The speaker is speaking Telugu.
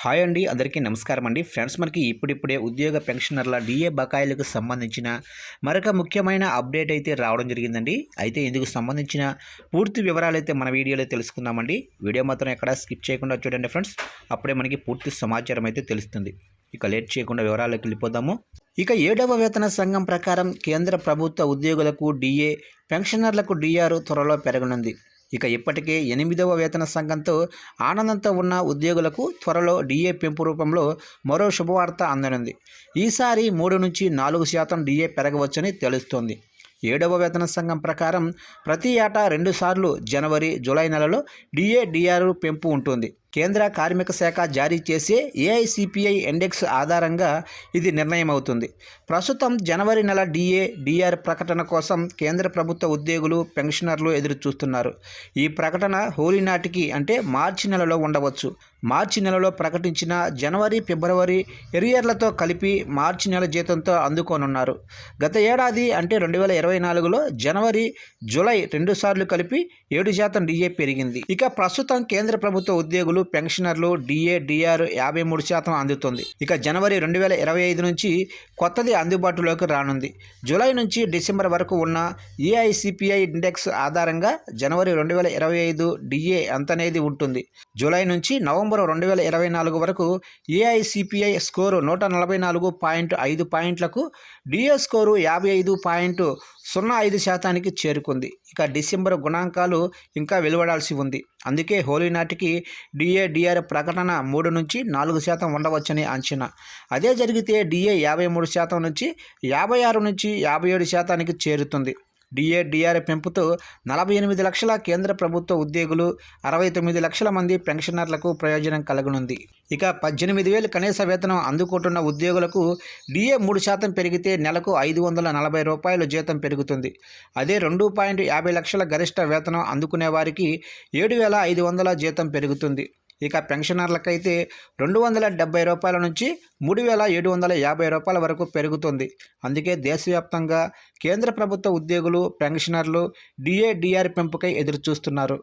హాయ్ అండి అందరికీ నమస్కారం అండి. ఫ్రెండ్స్ మనకి ఇప్పుడిప్పుడే ఉద్యోగ పెన్షనర్ల డిఏ బకాయిలకు సంబంధించిన మరొక ముఖ్యమైన అప్డేట్ అయితే రావడం జరిగిందండి. అయితే ఇందుకు సంబంధించిన పూర్తి వివరాలు అయితే మన వీడియోలో తెలుసుకుందామండి. వీడియో మాత్రం ఎక్కడ స్కిప్ చేయకుండా చూడండి ఫ్రెండ్స్. అప్పుడే మనకి పూర్తి సమాచారం అయితే తెలుస్తుంది. ఇక లేట్ చేయకుండా వివరాలకు వెళ్ళిపోదాము. ఇక ఏడవ వేతన సంఘం ప్రకారం కేంద్ర ప్రభుత్వ ఉద్యోగులకు డిఏ పెన్షనర్లకు డిఆర్ త్వరలో పెరగనుంది. ఇక ఇప్పటికే ఎనిమిదవ వేతన సంఘంతో ఆనందంతో ఉన్న ఉద్యోగులకు త్వరలో డిఏ పెంపు రూపంలో మరో శుభవార్త అందనుంది. ఈసారి మూడు నుంచి నాలుగు శాతం డిఏ పెరగవచ్చని తెలుస్తోంది. ఏడవ వేతన సంఘం ప్రకారం ప్రతి ఏటా రెండుసార్లు జనవరి జూలై నెలలో డిఏ డిఆర్ పెంపు ఉంటుంది. కేంద్ర కార్మిక శాఖ జారీ చేసే ఏఐసిపిఐ ఇండెక్స్ ఆధారంగా ఇది నిర్ణయం అవుతుంది ప్రస్తుతం జనవరి నెల డిఏ డిఆర్ ప్రకటన కోసం కేంద్ర ప్రభుత్వ ఉద్యోగులు పెన్షనర్లు ఎదురు చూస్తున్నారు ఈ ప్రకటన హోలీ నాటికి అంటే మార్చి నెలలో ఉండవచ్చు. మార్చి నెలలో ప్రకటించిన జనవరి ఫిబ్రవరి ఎరియర్లతో కలిపి మార్చి నెల జీతంతో అందుకోనున్నారు. గత ఏడాది అంటే రెండు వేల ఇరవై నాలుగులో జనవరి జూలై రెండుసార్లు కలిపి ఏడు శాతం డిఏ పెరిగింది. ఇక ప్రస్తుతం కేంద్ర ప్రభుత్వ ఉద్యోగులు పెన్షనర్లు డిఏ డిఆర్ యాభై మూడు శాతం అందుతుంది. ఇక జనవరి రెండు వేల ఇరవై ఐదు నుంచి కొత్తది అందుబాటులోకి రానుంది. జూలై నుంచి డిసెంబర్ వరకు ఉన్న ఏఐసిపిఐ ఇండెక్స్ ఆధారంగా జనవరి రెండు వేల ఇరవై ఐదు డిఏ అంతనేది ఉంటుంది? జూలై నుంచి నవంబర్ రెండు వేల ఇరవై నాలుగు వరకు ఏఐసిపిఐ స్కోరు నూట నలభై నాలుగు పాయింట్ ఐదు పాయింట్లకు డిఏ స్కోరు యాభై ఐదు పాయింట్ సున్నా ఐదు శాతానికి చేరుకుంది. ఇక డిసెంబర్ గుణాంకాలు ఇంకా వెలువడాల్సి ఉంది. అందుకే హోలీ నాటికి డిఏడిఆర్ ప్రకటన మూడు నుంచి నాలుగు శాతం ఉండవచ్చని అంచనా. అదే జరిగితే డిఏ యాభై మూడు శాతం నుంచి యాభై ఆరు నుంచి యాభై ఏడు శాతానికి చేరుతుంది. డిఏడిఆర్ పెంపుతో నలభై ఎనిమిది లక్షల కేంద్ర ప్రభుత్వ ఉద్యోగులు అరవై తొమ్మిది లక్షల మంది పెన్షనర్లకు ప్రయోజనం కలగనుంది. ఇక పద్దెనిమిది వేలు కనీస వేతనం అందుకుంటున్న ఉద్యోగులకు డిఏ మూడు శాతం పెరిగితే నెలకు ఐదు వందల నలభై రూపాయలు జీతం పెరుగుతుంది. అదే రెండు పాయింట్ యాభై లక్షల గరిష్ట వేతనం అందుకునే వారికి ఏడు వేల ఐదు వందల జీతం పెరుగుతుంది. ఇక పెన్షనర్లకైతే రెండు వందల డెబ్బై రూపాయల నుంచి మూడు వేల ఏడు వందల యాభై రూపాయల వరకు పెరుగుతుంది. అందుకే దేశవ్యాప్తంగా కేంద్ర ప్రభుత్వ ఉద్యోగులు పెన్షనర్లు డిఏడిఆర్ పెంపుకై ఎదురుచూస్తున్నారు.